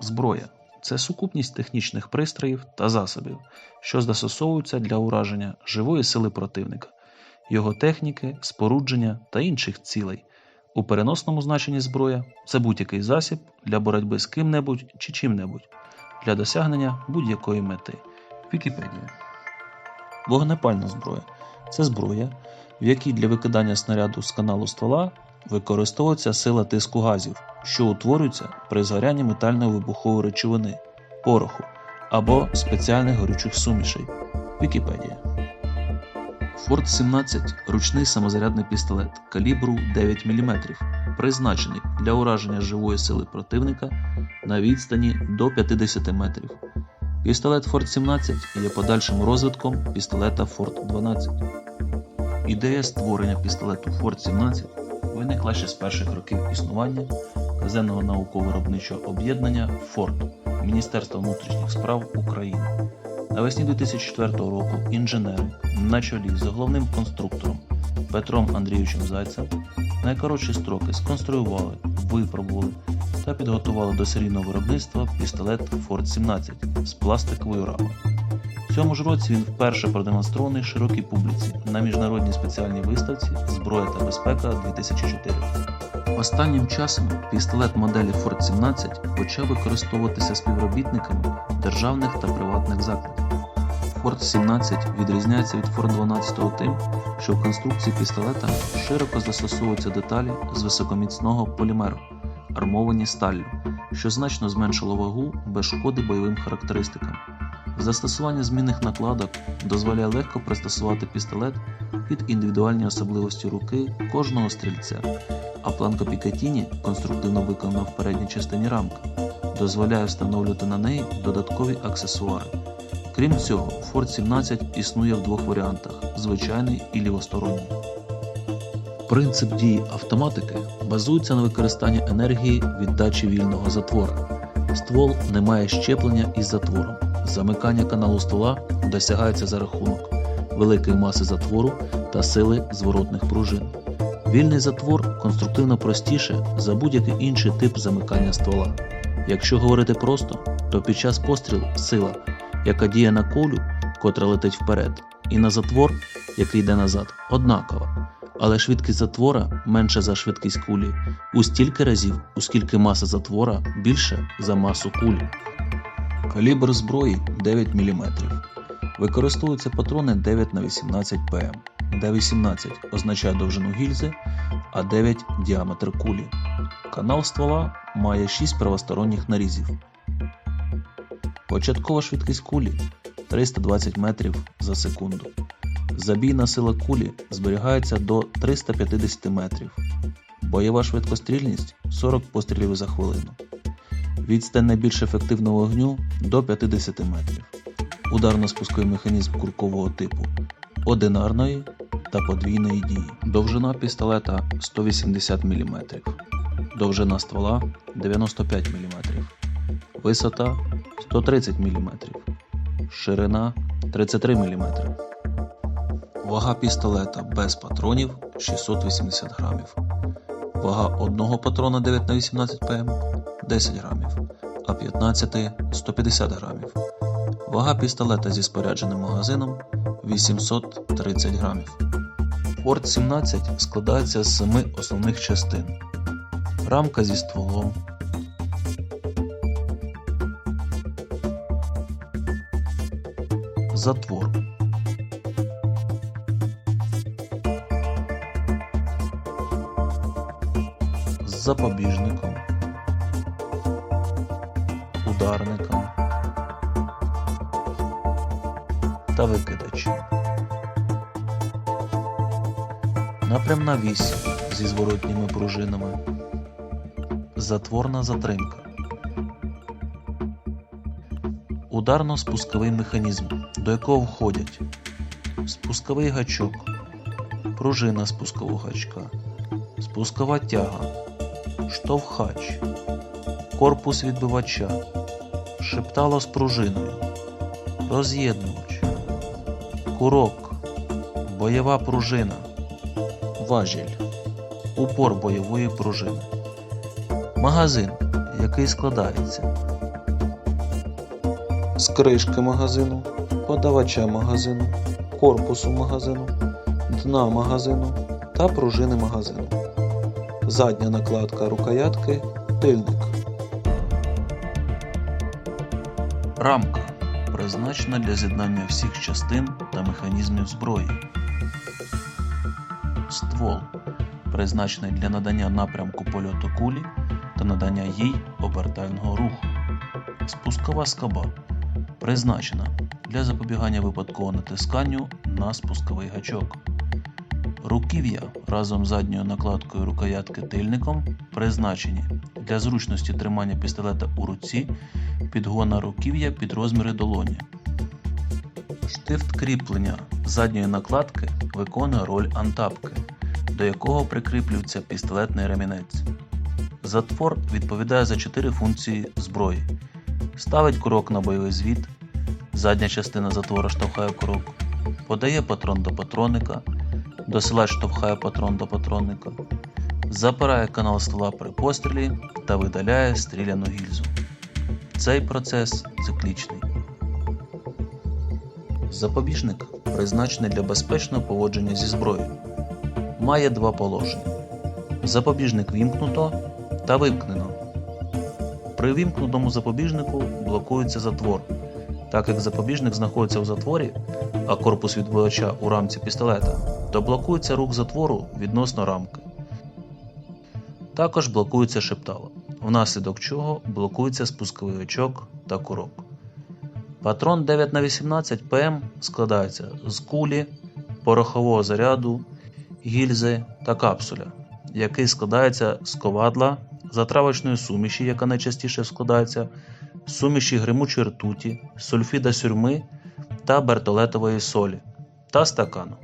Зброя це сукупність технічних пристроїв та засобів, що застосовуються для ураження живої сили противника, його техніки, спорудження та інших цілей. У переносному значенні зброя це будь-який засіб для боротьби з ким-небудь чи чим-небудь для досягнення будь-якої мети. Вікіпедія. Вогнепальна зброя це зброя, в якій для викидання снаряду з каналу ствола використовується сила тиску газів, що утворюються при згорянні метальної вибухової речовини, пороху або спеціальних горючих сумішей. Вікіпедія. Форт 17 ручний самозарядний пістолет калібру 9 мм, призначений для ураження живої сили противника на відстані до 50 метрів. Пістолет Форт 17 є подальшим розвитком пістолета Форт 12. Ідея створення пістолету Форт 17 виникла ще з перших років існування казенного науково-виробничого об'єднання Форт Міністерства внутрішніх справ України. Навесні 2004 року інженери на чолі з головним конструктором Петром Андрійовичем Зайцем найкоротші строки сконструювали, випробували та підготували до серійного виробництва пістолет Форт 17 з пластиковою рамою. Цьому ж році він вперше продемонстрований широкій публіці на міжнародній спеціальній виставці Зброя та безпека 2004. Останнім часом пістолет моделі Форт 17 почав використовуватися співробітниками державних та приватних закладів. Форт 17 відрізняється від Форт 12 тим, що в конструкції пістолета широко застосовуються деталі з високоміцного полімеру, армовані сталлю, що значно зменшило вагу без шкоди бойовим характеристикам. Застосування змінних накладок дозволяє легко пристосувати пістолет під індивідуальні особливості руки кожного стрільця, а планка Пікатіні, конструктивно виконана в передній частині рамки, дозволяє встановлювати на неї додаткові аксесуари. Крім цього, Ford 17 існує в двох варіантах звичайний і лівосторонній. Принцип дії автоматики базується на використанні енергії віддачі вільного затвора. Ствол не має щеплення із затвором. Замикання каналу ствола досягається за рахунок великої маси затвору та сили зворотних пружин. Вільний затвор конструктивно простіше за будь-який інший тип замикання ствола. Якщо говорити просто, то під час пострілу сила, яка діє на кулю, котра летить вперед, і на затвор, який йде назад, однакова. Але швидкість затвора менша за швидкість кулі у стільки разів, оскільки маса затвора більша за масу кулі. Калібр зброї 9 мм. Використовуються патрони 9 на 18 ПМ, де 18 означає довжину гільзи, а 9 діаметр кулі. Канал ствола має 6 правосторонніх нарізів. Початкова швидкість кулі 320 метрів за секунду. Забійна сила кулі зберігається до 350 метрів. Бойова швидкострільність 40 пострілів за хвилину. Відстань найбільш ефективного вогню до 50 метрів. Ударно-спусковий механізм куркового типу одинарної та подвійної дії. Довжина пістолета 180 мм. Довжина ствола 95 мм. Висота 130 мм. Ширина 33 мм. Вага пістолета без патронів 680 грамів. Вага одного патрона 9 на 18 ПМ 10 грамів, а 15 150 грамів. Вага пістолета зі спорядженим магазином 830 грамів. Форт 17 складається з семи основних частин. Рамка зі стволом. Затвор. З запобіжником. Ударником та викидачем. Напрямна вісь зі зворотніми пружинами. Затворна затримка. Ударно-спусковий механізм, до якого входять спусковий гачок, пружина спускового гачка, спускова тяга, штовхач, корпус відбивача, шептало з пружиною, роз'єднувач, курок, бойова пружина, важіль, упор бойової пружини, магазин, який складається з кришки магазину, подавача магазину, корпусу магазину, дна магазину та пружини магазину. Задня накладка рукоятки тильник. Рамка призначена для з'єднання всіх частин та механізмів зброї. Ствол призначений для надання напрямку польоту кулі та надання їй обертального руху. Спускова скоба призначена для запобігання випадкового натисканню на спусковий гачок. Руків'я разом з задньою накладкою рукоятки тильником призначені для зручності тримання пістолета у руці, підгона руків'я під розміри долоні. Штифт кріплення задньої накладки виконує роль антапки, до якого прикріплюється пістолетний ремінець. Затвор відповідає за чотири функції зброї: ставить курок на бойовий звіт, задня частина затвора штовхає курок, подає патрон до патронника, досилач штовхає патрон до патронника, запирає канал ствола при пострілі та видаляє стріляну гільзу. Цей процес циклічний. Запобіжник призначений для безпечного поводження зі зброєю. Має два положення: запобіжник вімкнуто та вимкнено. При вімкнутому запобіжнику блокується затвор. Так як запобіжник знаходиться в затворі, а корпус відбивача у рамці пістолета, то блокується рух затвору відносно рамки. Також блокується шептало, внаслідок чого блокується спусковий очок та курок. Патрон 9х18 ПМ складається з кулі, порохового заряду, гільзи та капсуля, який складається з ковадла, затравочної суміші, яка найчастіше складається, суміші гримучої ртуті, сульфіда сюрми та бертолетової солі та стакану.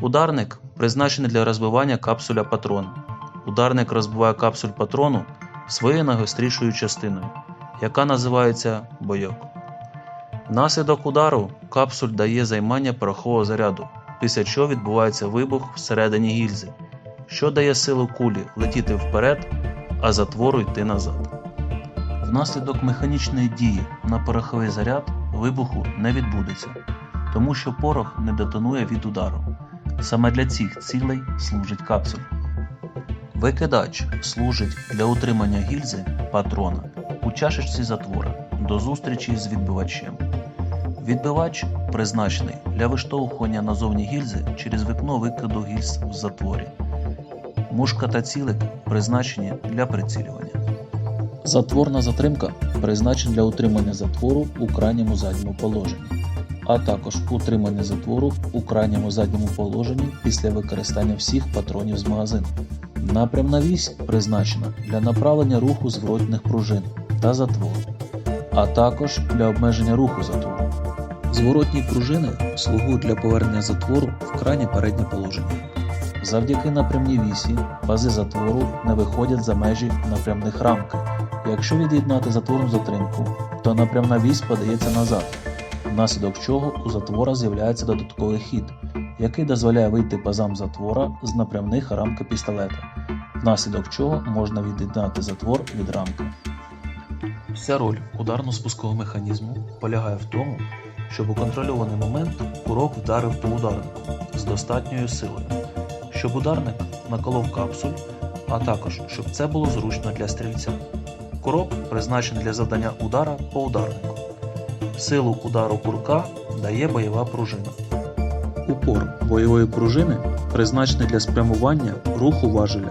Ударник призначений для розбивання капсуля патрону. Ударник розбиває капсуль патрону своєю найгострішою частиною, яка називається бойок. Внаслідок удару капсуль дає займання порохового заряду, після чого відбувається вибух всередині гільзи, що дає силу кулі летіти вперед, а затвору йти назад. Внаслідок механічної дії на пороховий заряд вибуху не відбудеться, тому що порох не детонує від удару. Саме для цих цілей служить капсуль. Викидач служить для утримання гільзи патрона у чашечці затвора до зустрічі з відбивачем. Відбивач призначений для виштовхування назовні гільзи через вікно викиду гільз в затворі. Мушка та цілик призначені для прицілювання. Затворна затримка призначена для утримання затвору у крайньому задньому положенні, а також утримання затвору у крайньому задньому положенні після використання всіх патронів з магазину. Напрямна вісь призначена для направлення руху зворотних пружин та затвору, а також для обмеження руху затвору. Зворотні пружини слугують для повернення затвору в крайнє переднє положення. Завдяки напрямній вісі пази затвору не виходять за межі напрямних рамки. Якщо від'єднати затворну затримку, то напрямна вісь подається назад, внаслідок чого у затвора з'являється додатковий хід, який дозволяє вийти пазам затвора з напрямних рамки пістолета, внаслідок чого можна від'єднати затвор від рамки. Вся роль ударно-спускового механізму полягає в тому, щоб у контрольований момент курок вдарив по ударнику з достатньою силою, щоб ударник наколов капсуль, а також щоб це було зручно для стрільця. Курок призначений для завдання удара по ударнику. Силу удару курка дає бойова пружина. Упор бойової пружини призначений для спрямування руху важеля.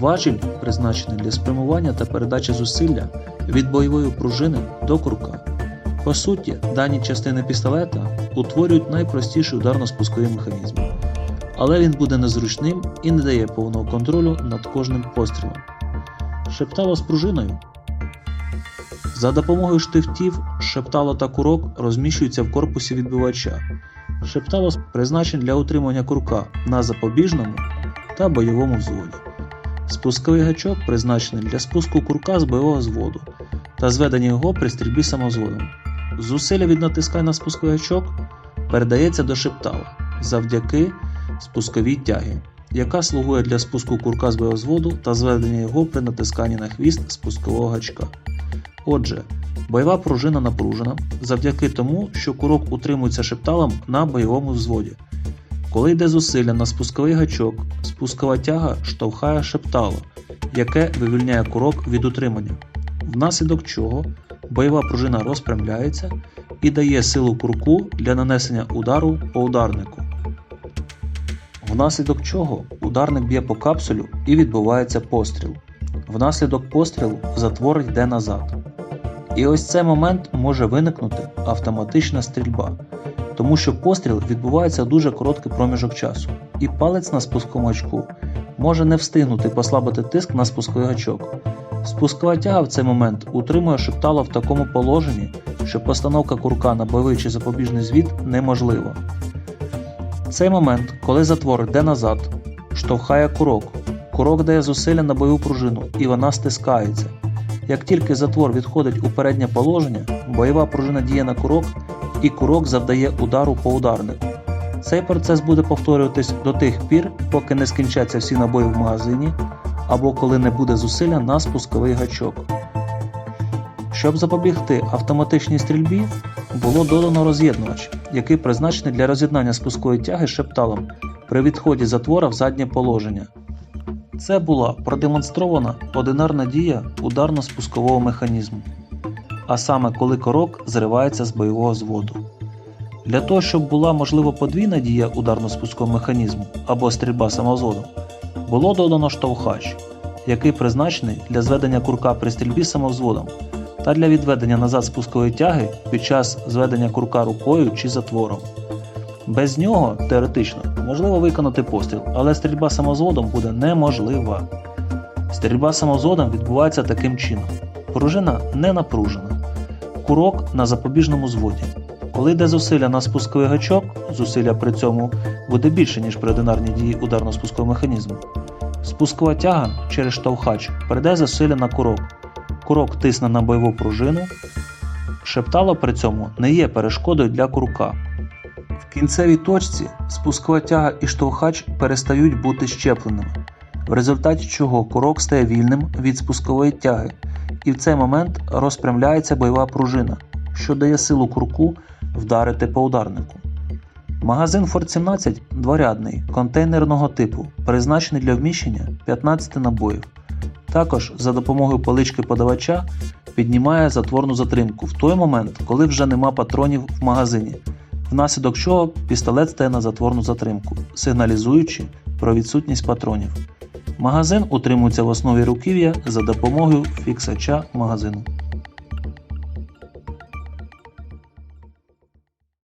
Важіль призначений для спрямування та передачі зусилля від бойової пружини до курка. По суті, дані частини пістолета утворюють найпростіший ударно-спусковий механізм, але він буде незручним і не дає повного контролю над кожним пострілом. Шептало з пружиною. За допомогою штифтів шептало та курок розміщуються в корпусі відбивача. Шептало призначений для утримання курка на запобіжному та бойовому взводі. Спусковий гачок призначений для спуску курка з бойового зводу та зведення його при стрільбі самозводом. Зусилля від натискання на спусковий гачок передається до шептала завдяки спусковій тягі, яка слугує для спуску курка з бойового зводу та зведення його при натисканні на хвіст спускового гачка. Отже, Бойова пружина напружена завдяки тому, що курок утримується шепталом на бойовому взводі. Коли йде зусилля на спусковий гачок, спускова тяга штовхає шептало, яке вивільняє курок від утримання, внаслідок чого бойова пружина розпрямляється і дає силу курку для нанесення удару по ударнику. Внаслідок чого ударник б'є по капсулю і відбувається постріл. Внаслідок пострілу затвор йде назад. І ось цей момент може виникнути автоматична стрільба, тому що постріл відбувається дуже короткий проміжок часу, і палець на спусковому гачку може не встигнути послабити тиск на спусковий гачок. Спускова тяга в цей момент утримує шептало в такому положенні, що постановка курка на бойовий чи запобіжний звіт неможлива. Цей момент, коли затвор йде назад, штовхає курок. Курок дає зусилля на бойову пружину і вона стискається. Як тільки затвор відходить у переднє положення, бойова пружина діє на курок і курок завдає удару по ударнику. Цей процес буде повторюватись до тих пір, поки не скінчаться всі набої в магазині або коли не буде зусилля на спусковий гачок. Щоб запобігти автоматичній стрільбі, було додано роз'єднувач, який призначений для роз'єднання спускової тяги шепталом при відході затвора в заднє положення. Це була продемонстрована одинарна дія ударно-спускового механізму, а саме коли корок зривається з бойового зводу. Для того, щоб була можлива подвійна дія ударно-спускового механізму або стрільба самозводом, було додано штовхач, який призначений для зведення курка при стрільбі самовзводом та для відведення назад спускової тяги під час зведення курка рукою чи затвором. Без нього, теоретично, можливо виконати постріл, але стрільба самозводом буде неможлива. Стрільба самозводом відбувається таким чином: пружина не напружена, курок на запобіжному зводі. Коли йде зусилля на спусковий гачок, зусилля при цьому буде більше, ніж при одинарній дії ударно-спускового механізму. Спускова тяга через штовхач передає зусилля на курок. Курок тисне на бойову пружину. Шептало при цьому не є перешкодою для курка. В кінцевій точці спускова тяга і штовхач перестають бути щепленими, в результаті чого курок стає вільним від спускової тяги, і в цей момент розпрямляється бойова пружина, що дає силу курку вдарити по ударнику. Магазин Ford 17 дворядний, контейнерного типу, призначений для вміщення 15 набоїв. Також за допомогою палички подавача піднімає затворну затримку в той момент, коли вже нема патронів в магазині, внаслідок чого пістолет стає на затворну затримку, сигналізуючи про відсутність патронів. Магазин утримується в основі руків'я за допомогою фіксача магазину.